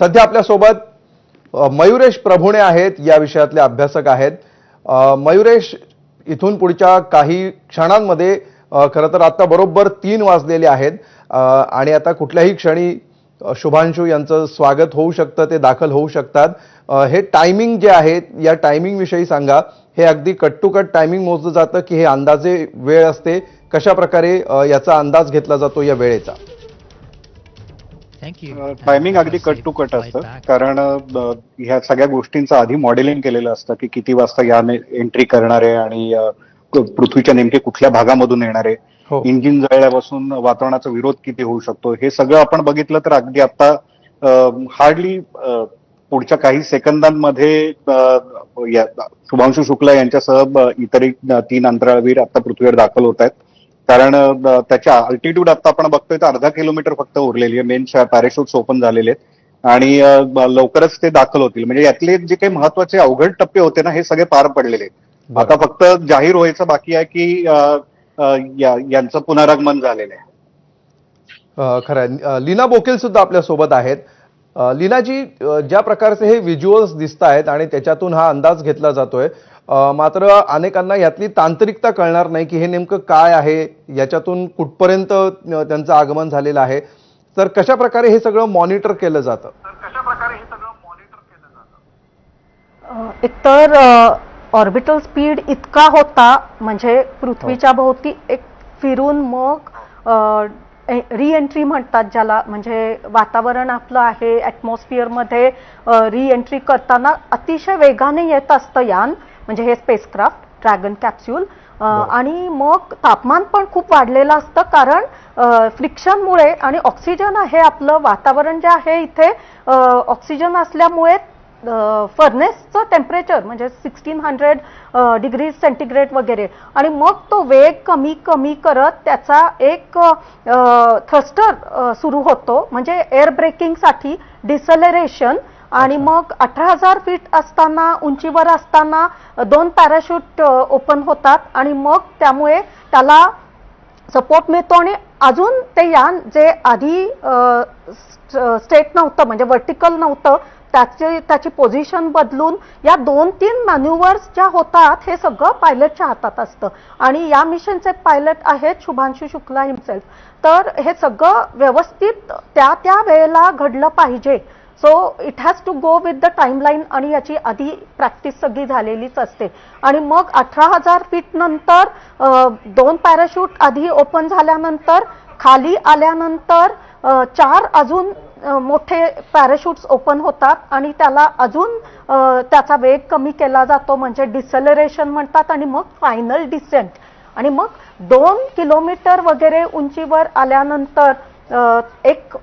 सध्या आपल्यासोबत मयुरेश प्रभुणे आहेत या विषयातले अभ्यासक आहेत. मयुरेश इथून पुढच्या काही क्षणांमध्ये खरं तर आत्ता बरोबर तीन वाजलेले आहेत. आणि आता कुठल्याही क्षणी शुभांशू यांचं स्वागत होऊ शकतं ते दाखल होऊ शकतात. हे टायमिंग जे आहे या टायमिंगविषयी सांगा. हे अगदी कट टू कट टायमिंग मोजलं जातं की हे अंदाजे वेळ असते. कशा प्रकारे याचा अंदाज घेतला जातो या वेळेचा? टायमिंग अगदी कट टू कट असतं. कारण ह्या सगळ्या गोष्टींचं आधी मॉडेलिंग केलेलं असतं की किती वाजता या एंट्री करणारे आणि पृथ्वीच्या नेमके कुठल्या भागामधून येणारे हो. इंजिन जळल्यापासून वातावरणाचा विरोध किती होऊ शकतो हे सगळं आपण बघितलं तर अगदी आता हार्डली पुढच्या काही सेकंदांमध्ये शुभांशू शुक्ला यांच्यासह इतरही तीन अंतराळवीर आता पृथ्वीवर दाखल होत आहेत. कारण त्याच्या अल्टिट्यूड आता आपण बघतोय तर अर्धा किलोमीटर फक्त उरलेली आहे. मेन पॅरेशूट्स ओपन झालेले आहेत. आणि लवकरच ते दाखल होतील. म्हणजे यातले जे काही महत्त्वाचे अवघड टप्पे होते ना हे सगळे पार पडलेले आहेत. आता फक्त जाहीर व्हायचं बाकी आहे की यांचं पुनरागमन झालेलं आहे. खरं लीना बोकील सुद्धा आपल्यासोबत आहेत. लीनाजी अ, ज्या प्रकारचे हे व्हिज्युअल्स दिसत आहेत आणि त्याच्यातून हा अंदाज घेतला जातोय मात्र अनेकांना यातली तांत्रिकता कळणार नाही की हे नेमकं काय आहे याच्यातून कुठपर्यंत त्यांचं आगमन झालेलं आहे. तर कशा प्रकारे हे सगळं मॉनिटर केलं जातं? एकतर ऑर्बिटल स्पीड इतका होता म्हणजे पृथ्वीच्या भोवती एक फिरून मग री एंट्री म्हणतात ज्याला. म्हणजे वातावरण आपलं आहे ॲटमॉस्फिअरमध्ये री एंट्री करताना अतिशय वेगाने येत असतं यान. म्हणजे हे स्पेसक्राफ्ट ड्रॅगन कॅप्स्यूल. आणि मग तापमान पण खूप वाढलेलं असतं कारण फ्रिक्शनमुळे आणि ऑक्सिजन आहे आपलं. वातावरण जे आहे इथे ऑक्सिजन असल्यामुळे फर्नेसचं टेम्परेचर म्हणजे सिक्स्टीन हंड्रेड डिग्री सेंटीग्रेड वगैरे. आणि मग तो वेग कमी कमी करत त्याचा एक थ्रस्टर सुरू होतो. म्हणजे एअर ब्रेकिंगसाठी डिसलरेशन आणि मग अठरा हजार फीट असताना उंचीवर असताना दोन पॅराशूट ओपन होतात. आणि मग त्यामुळे त्याला सपोर्ट मिळतो आणि अजून ते यान जे आधी स्ट्रेट नव्हतं म्हणजे वर्टिकल नव्हतं त्याचे त्याची पोझिशन बदलून या दोन तीन मॅन्युवर्स ज्या होतात हे सगळं पायलटच्या हातात असतं. आणि या मिशनचे पायलट आहेत शुभांशु शुक्ला हिमसेल्फ तर हे सगळं व्यवस्थित त्या त्या वेळेला घडलं पाहिजे. So it has to go with the timeline आणि याची आधी प्रॅक्टिस सगळी झालेलीच असते. आणि मग अठरा हजार फीट नंतर दोन पॅराशूट आधी ओपन झाल्यानंतर खाली आल्यानंतर चार अजून मोठे पॅराशूट्स ओपन होतात आणि त्याला अजून त्याचा वेग कमी केला जातो. म्हणजे डिसलरेशन म्हणतात आणि मग फायनल डिसेंट आणि मग दोन किलोमीटर वगैरे उंचीवर आल्यानंतर एक